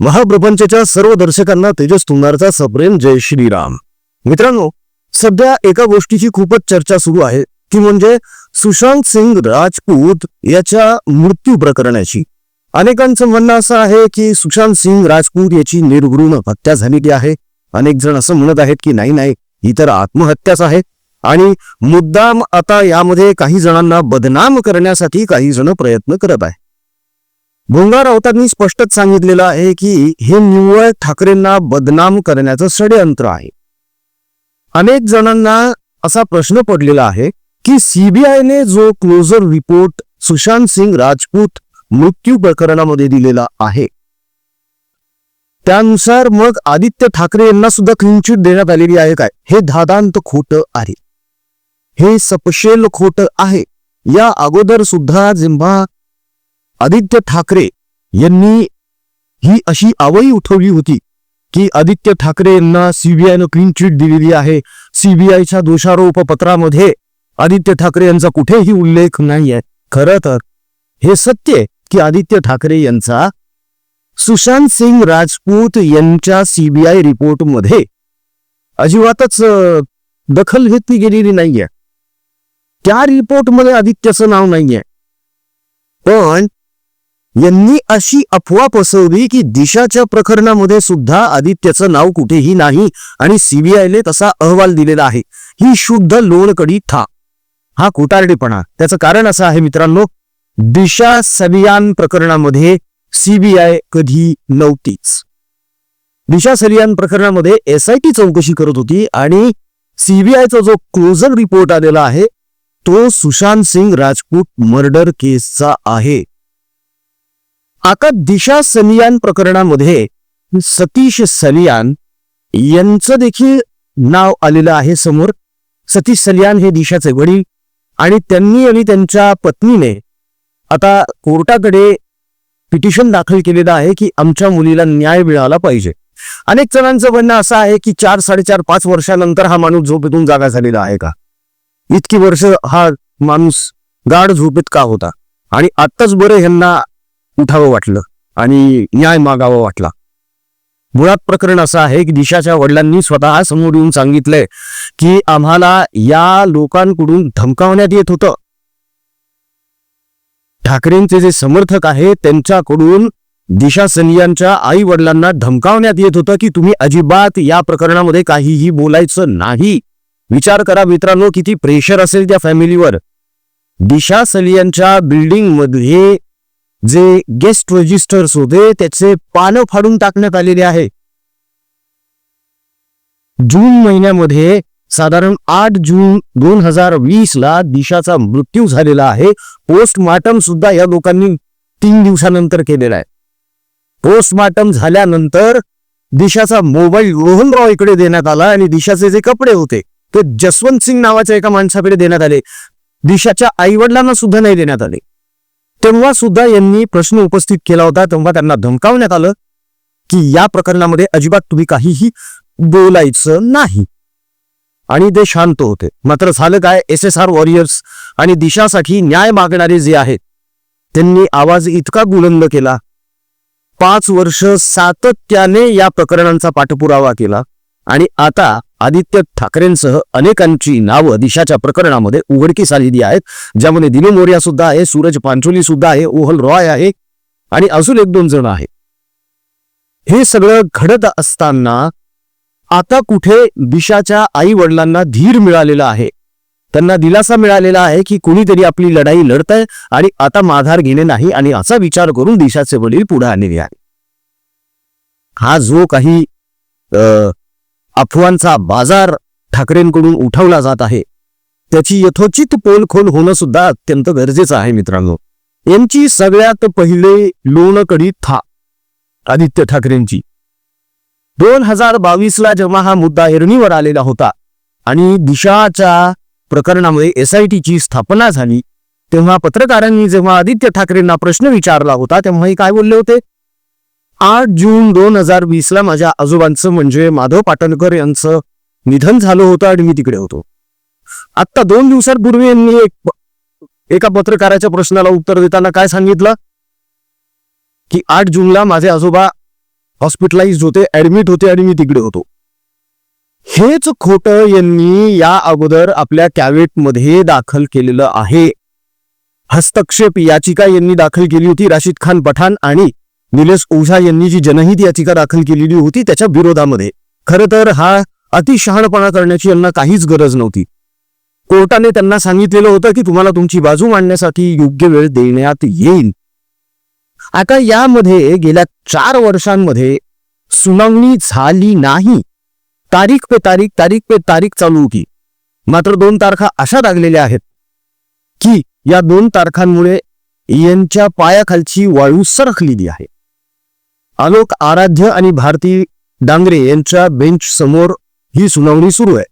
महाप्रपंचच्या सर्व दर्शकांना तेजस तुंगारचा सप्रेम जय श्रीराम. मित्रांनो सध्या एका गोष्टीची खूपच चर्चा सुरू आहे ती म्हणजे सुशांत सिंग राजपूत याच्या मृत्यू प्रकरणाची. अनेकांचं म्हणणं असं आहे की सुशांत सिंग राजपूत याची निर्गृण हत्या झालेली आहे. अनेक जण असं म्हणत आहेत की नाही नाही ही तर आत्महत्याच आहे. आणि मुद्दाम आता यामध्ये काही जणांना बदनाम करण्यासाठी काही जण प्रयत्न करत आहे भोंगा राऊतांनी स्पष्टच सांगितलेलं आहे की हे निव्वळ ठाकरेंना बदनाम करण्याचं षडयंत्र आहे. अनेक जणांना असा प्रश्न पडलेला आहे की सीबीआयने जो क्लोजर रिपोर्ट सुशांत सिंग राजपूत मृत्यू प्रकरणामध्ये दिलेला आहे त्यानुसार मग आदित्य ठाकरे यांना सुद्धा क्लीन देण्यात आलेली आहे काय? हे धादांत खोटं आहे. हे सपशेल खोटं आहे. या अगोदर सुद्धा जेव्हा आदित्य ठाकरे यांनी ही अशी आवई उठवली होती की आदित्य ठाकरे यांना सीबीआयनं क्लीन चिट दिलेली आहे. सीबीआयच्या दोषारोप पत्रामध्ये आदित्य ठाकरे यांचा कुठेही उल्लेख नाहीये. खरं तर हे सत्य आहे की आदित्य ठाकरे यांचा सुशांत सिंग राजपूत यांच्या सीबीआय रिपोर्टमध्ये अजिबातच दखल घेतली गेलेली नाहीये. त्या रिपोर्टमध्ये आदित्यचं नाव नाहीये. पण यांनी अशी अफवा पसरवली की दिशाच्या प्रकरणामध्ये सुद्धा आदित्यचं नाव कुठेही नाही आणि सीबीआयने तसा अहवाल दिलेला आहे. ही शुद्ध लोणकडी था. हा खोटारडेपणा. त्याचं कारण असं आहे मित्रांनो दिशा सबियान प्रकरणामध्ये सीबीआय कधी नव्हतीच. दिशा सरियान प्रकरणामध्ये एस आय टी चौकशी करत होती आणि सीबीआयचा जो क्लोजर रिपोर्ट आलेला आहे तो सुशांत सिंग राजपूत मर्डर केसचा आहे. आता दिशा सलियान प्रकरणामध्ये सतीश सलियान यांचं देखील नाव आलेलं आहे समोर. सतीश सलियान हे दिशाचे वडील आणि त्यांनी आणि त्यांच्या पत्नीने आता कोर्टाकडे पिटिशन दाखल केलेलं आहे की आमच्या मुलीला न्याय मिळाला पाहिजे. अनेक जणांचं म्हणणं असं आहे की चार साडेचार पाच वर्षानंतर हा माणूस झोपेतून जागा झालेला आहे का? इतकी वर्ष हा माणूस गाढ झोपेत का होता? आणि आत्ताच बरं ह्यांना उठावं वाटलं आणि न्याय मागावा वाटला. मुळात प्रकरण असं आहे की दिशाच्या वडिलांनी स्वतः समोर येऊन सांगितलंय की आम्हाला या लोकांकडून धमकावण्यात येत होतं. ठाकरेंचे जे समर्थक आहेत त्यांच्याकडून दिशा सलियांच्या आई वडिलांना धमकावण्यात येत होतं की तुम्ही अजिबात या प्रकरणामध्ये काहीही बोलायचं नाही. विचार करा मित्रांनो किती प्रेशर असेल त्या फॅमिलीवर दिशा सलियांच्या बिल्डिंगमध्ये जे गेस्ट रजिस्टर्स होते त्याचे पानं फाडून टाकण्यात आलेले आहे. जून महिन्यामध्ये साधारण आठ जून दोन हजार वीस ला दिशाचा मृत्यू झालेला आहे. पोस्टमार्टम सुद्धा या लोकांनी तीन दिवसानंतर केलेला आहे. पोस्टमार्टम झाल्यानंतर दिशाचा मोबाईल रोहन रॉय इकडे देण्यात आला आणि दिशाचे जे कपडे होते ते जसवंत सिंग नावाच्या एका माणसाकडे देण्यात आले. दिशाच्या आईवडिलांना सुद्धा नाही देण्यात आले. तेव्हा सुद्धा यांनी प्रश्न उपस्थित केला होता तेव्हा त्यांना धमकावण्यात आलं की या प्रकरणामध्ये अजिबात तुम्ही काहीही बोलायचं नाही. आणि ते शांत होते. मात्र झालं काय? एस एस आर वॉरियर्स आणि दिशासाठी न्याय मागणारे जे आहेत त्यांनी आवाज इतका बुलंद केला. पाच वर्ष सातत्याने या प्रकरणांचा पाठपुरावा केला. आणि आता आदित्य ठाकरेंसह अनेकांची नावं दिशाच्या प्रकरणामध्ये उघडकीस आलेली आहेत. ज्यामध्ये दिनू मोर्या सुद्धा आहे सूरज पांचोली सुद्धा आहे ओहल रॉय आहे आणि अजून एक दोन जण आहेत. हे सगळं घडत असताना आता कुठे दिशाच्या आई वडिलांना धीर मिळालेला आहे? त्यांना दिलासा मिळालेला आहे की कुणीतरी आपली लढाई लढतंय आणि आता माघार घेणे नाही आणि असा विचार करून दिशाचे वडील पुढे आलेले आहे हा जो काही अ, अफवांचा बाजार ठाकरेंकडून उठवला जात आहे. त्याची यथोचित पोलखोल होणं सुद्धा अत्यंत गरजेचं आहे मित्रांनो. यांची सगळ्यात पहिले लोणकडी था आदित्य ठाकरेंची. दोन हजार बावीसला जेव्हा हा मुद्दा एरणीवर आलेला होता आणि दिशाच्या प्रकरणामध्ये एस आय टीची स्थापना झाली तेव्हा पत्रकारांनी जेव्हा आदित्य ठाकरेंना प्रश्न विचारला होता तेव्हा हे काय बोलले होते? आठ जून दोन हजार वीसला माझ्या आजोबांचं म्हणजे माधव पाटणकर यांचं निधन झालं होतं आणि मी तिकडे होतो. आत्ता दोन दिवसांपूर्वी यांनी एक एका पत्रकाराच्या प्रश्नाला उत्तर देताना काय सांगितलं? की आठ जूनला माझे आजोबा हॉस्पिटलाइज होते ऍडमिट होते आणि मी तिकडे होतो. हेच खोट यांनी या अगोदर आपल्या कॅवेटमध्ये दाखल केलेलं आहे. हस्तक्षेप याचिका यांनी दाखल केली होती राशीद खान पठाण आणि निलेश ओझा यांनी जी जनहित याचिका दाखल केलेली होती त्याच्या विरोधामध्ये. खरं तर हा अतिशहाणपणा करण्याची यांना काहीच गरज नव्हती. कोर्टाने त्यांना सांगितलेलं होतं की तुम्हाला तुमची बाजू मांडण्यासाठी योग्य वेळ देण्यात येईल. आता यामध्ये गेल्या चार वर्षांमध्ये सुनावणी झाली नाही. तारीख पे तारीख तारीख पे तारीख चालू होती. मात्र दोन तारखा अशा लागलेल्या आहेत की या दोन तारखांमुळे यांच्या पायाखालची वाळू सरकलेली आहे. आलोक आराध्य आणि भारती डांगरे यांच्या बेंच समोर ही सुनावणी सुरू आहे.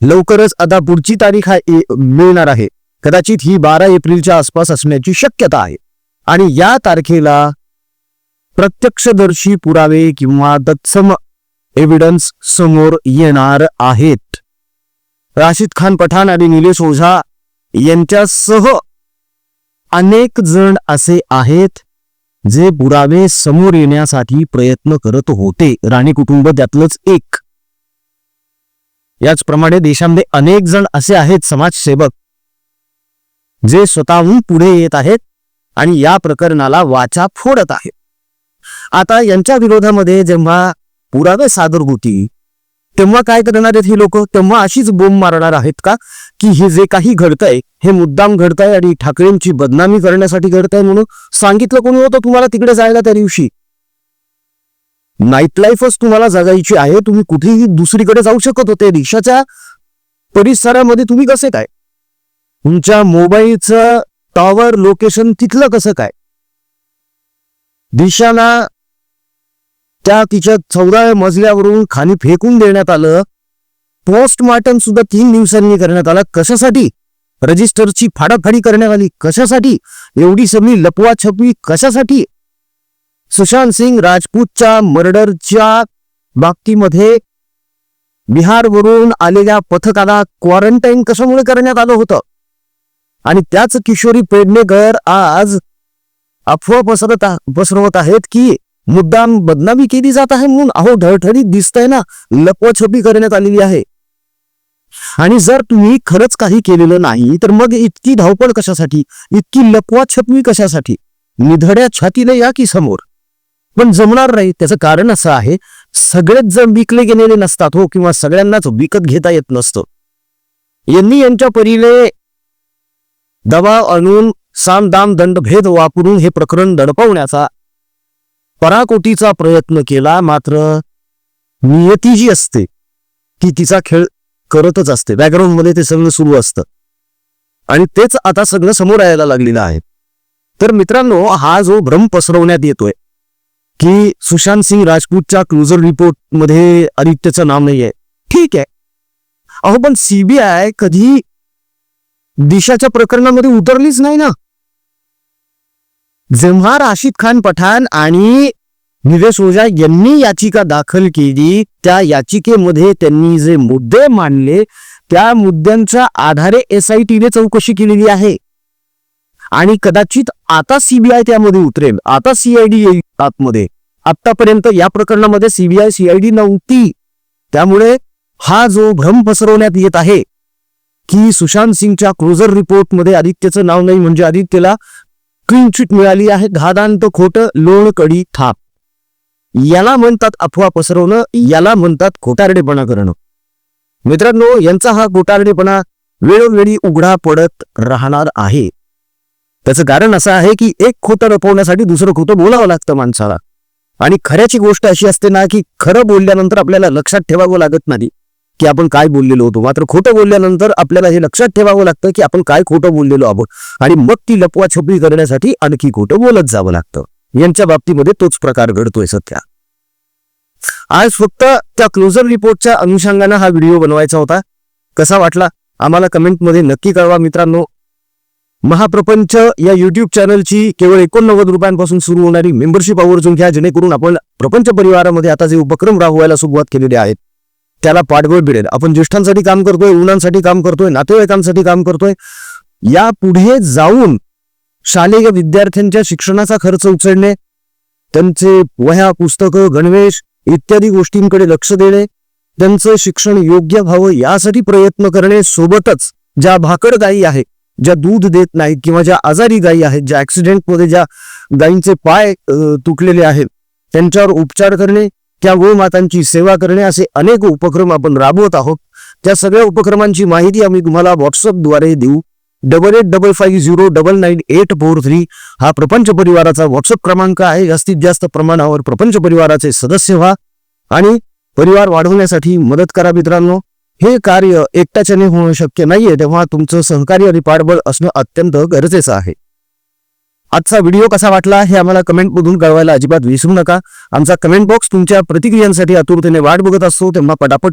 लवकरच आता पुढची तारीख हा मिळणार आहे. कदाचित ही बारा एप्रिलच्या आसपास असण्याची शक्यता आहे. आणि या तारखेला प्रत्यक्षदर्शी पुरावे किंवा तत्सम एव्हिडन्स समोर येणार आहेत. राशीद खान पठाण आणि निलेश ओझा यांच्यासह अनेक जण असे आहेत. जे पुरावे समोर येण्यासाठी प्रयत्न करत होते राणी कुटुंब त्यातलंच एक. याचप्रमाणे देशामध्ये अनेक जण असे आहेत समाजसेवक जे स्वतःहून पुढे येत आहेत आणि या प्रकरणाला वाचा फोडत आहेत. आता यांच्या विरोधामध्ये जेव्हा पुरावे सादर होती तेव्हा काय करणार आहेत ही लोक? तेव्हा अशीच बोंब मारणार आहेत का? की हे जे काही घडतंय हे मुद्दाम घडतंय आणि ठाकरेंची बदनामी करण्यासाठी घडतंय म्हणून सांगितलं कोणी होतं तुम्हाला तिकडे जायला त्या दिवशी? नाईट लाईफच तुम्हाला जगायची आहे तुम्ही कुठेही दुसरीकडे जाऊ शकत होते. रिक्षाच्या परिसरामध्ये तुम्ही कसे काय? तुमच्या मोबाईलचं टॉवर लोकेशन तिथलं कसं काय? दिशाला त्या तिच्या चौदाव्या मजल्यावरून खाली फेकून देण्यात आलं. पोस्टमार्टम सुद्धा तीन दिवसांनी करण्यात आला. कशासाठी? रजिस्टरची फाडाफाडी करण्यात आली. कशासाठी? एवढी सगळी लपवाछपवी कशासाठी? सुशांत सिंग राजपूतच्या मर्डरच्या बाबतीमध्ये बिहारवरून आलेल्या पथकाला क्वारंटाईन कशामुळे करण्यात आलं होतं? आणि त्याच किशोरी पेडणेकर आज अफवा पसरत पसरवत आहेत की मुद्दाम बदनामी केली जात आहे म्हणून अहो ढळठळीत दिसतंय ना लपवाछपी करण्यात आलेली आहे. आणि जर तुम्ही खरंच काही केलेलं नाही तर मग इतकी धावपळ कशासाठी? इतकी लपवाछपवी कशासाठी? निधड्या छातीने या की समोर? पण जमणार नाही. त्याचं कारण असं आहे सगळेच जण विकले गेलेले नसतात हो किंवा सगळ्यांनाच विकत घेता येत नसतं. यांनी यांच्या परीने दबाव आणून सामदाम दंडभेद वापरून हे प्रकरण दडपवण्याचा पराकोटीचा प्रयत्न केला. मात्र नियती जी असते ती तिचा खेळ करतच असते. बॅकग्राऊंडमध्ये ते सगळं सुरू असतं. आणि तेच आता सगळं समोर यायला लागलेलं आहे. तर मित्रांनो हा जो भ्रम पसरवण्यात येतोय की सुशांत सिंग राजपूतच्या क्लोजर रिपोर्टमध्ये आदित्यचं नाव नाहीये. ठीक आहे. अहो पण सीबीआय कधी दिशाच्या प्रकरणामध्ये उतरलीच नाही ना. जेव्हा राशिद खान पठाण आणि निलेश ओझा यांनी याचिका दाखल केली. त्या याचिकेमध्ये त्यांनी जे मुद्दे मांडले त्या मुद्द्यांच्या आधारे एस आय टीने चौकशी केलेली आहे. आणि कदाचित आता सीबीआय त्यामध्ये उतरेल. आता सीआयडी येईल आतमध्ये आतापर्यंत या प्रकरणामध्ये सीबीआय सीआयडी नव्हती. त्यामुळे हा जो भ्रम पसरवण्यात येत आहे की सुशांत सिंगच्या क्लोजर रिपोर्टमध्ये आदित्यचं नाव नाही म्हणजे आदित्यला क्लीन चिट मिळाली आहे. घादांत खोटं लोण कडी थाप. याला म्हणतात अफवा पसरवणं याला म्हणतात खोटारडेपणा करणं. मित्रांनो यांचा हा खोटारडेपणा वेळोवेळी उघडा पडत राहणार आहे. त्याचं कारण असं आहे की एक खोटं लपवण्यासाठी दुसरं खोटं बोलावं लागतं माणसाला. आणि खऱ्याची गोष्ट अशी असते ना की खरं बोलल्यानंतर आपल्याला लक्षात ठेवावं लागत नाही की आपण काय बोललेलो होतो. मात्र खोटं बोलल्यानंतर आपल्याला हे लक्षात ठेवावं लागतं की आपण काय खोटं बोललेलो आहोत. आणि मग ती लपवाछपवी करण्यासाठी आणखी खोटं बोलत जावं लागतं. यांच्या बाबतीमध्ये तोच प्रकार घडतोय सध्या. आज फक्त त्या क्लोजर रिपोर्टच्या अनुषंगानं हा व्हिडिओ बनवायचा होता. कसा वाटला? आम्हाला कमेंटमध्ये नक्की कळवा मित्रांनो. महाप्रपंच या युट्यूब चॅनलची केवळ एकोणनव्वद रुपयांपासून सुरू होणारी मेंबरशिप आवर्जून घ्या जेणेकरून आपण प्रपंच परिवारामध्ये आता जे उपक्रम राबवायला सुरुवात केलेली आहेत त्याला पाठबळ मिळेल. आपण ज्येष्ठांसाठी काम करतोय उन्हांसाठी काम करतोय नातेवाईकांसाठी काम करतोय. या पुढे जाऊन शालेय विद्यार्थ्यांच्या शिक्षणाचा खर्च उचलणे त्यांचे वह्या पुस्तकं गणवेश इत्यादी गोष्टींकडे लक्ष देणे त्यांचं शिक्षण योग्य व्हावं यासाठी प्रयत्न करणे सोबतच ज्या भाकड गायी आहे ज्या दूध देत नाहीत किंवा ज्या आजारी गायी आहेत ज्या ऍक्सिडेंटमध्ये ज्या गायींचे पाय तुटलेले आहेत त्यांच्यावर उपचार करणे त्या गोमातांची सेवा करणे असे अनेक उपक्रम आपण राबवत आहोत. त्या सगळ्या उपक्रमांची माहिती आम्ही तुम्हाला व्हॉट्सअपद्वारे देऊ. Double eight double five zero double nine eight four three हा प्रपंच परिवाराचा व्हॉट्सअप क्रमांक आहे. जास्तीत जास्त प्रमाणावर प्रपंच परिवाराचे सदस्य व्हा आणि परिवार वाढवण्यासाठी मदत करा मित्रांनो. हे कार्य एकट्याच्याने होणं शक्य नाहीये तेव्हा तुमचं सहकार्य आणि पाठबळ असणं अत्यंत गरजेचं आहे. आजचा व्हिडिओ कसा वाटला हे आम्हाला कमेंटमधून कळवायला अजिबात विसरू नका. आमचा कमेंट बॉक्स तुमच्या प्रतिक्रियांसाठी आतुरतेने वाट बघत असतो तेव्हा पटापट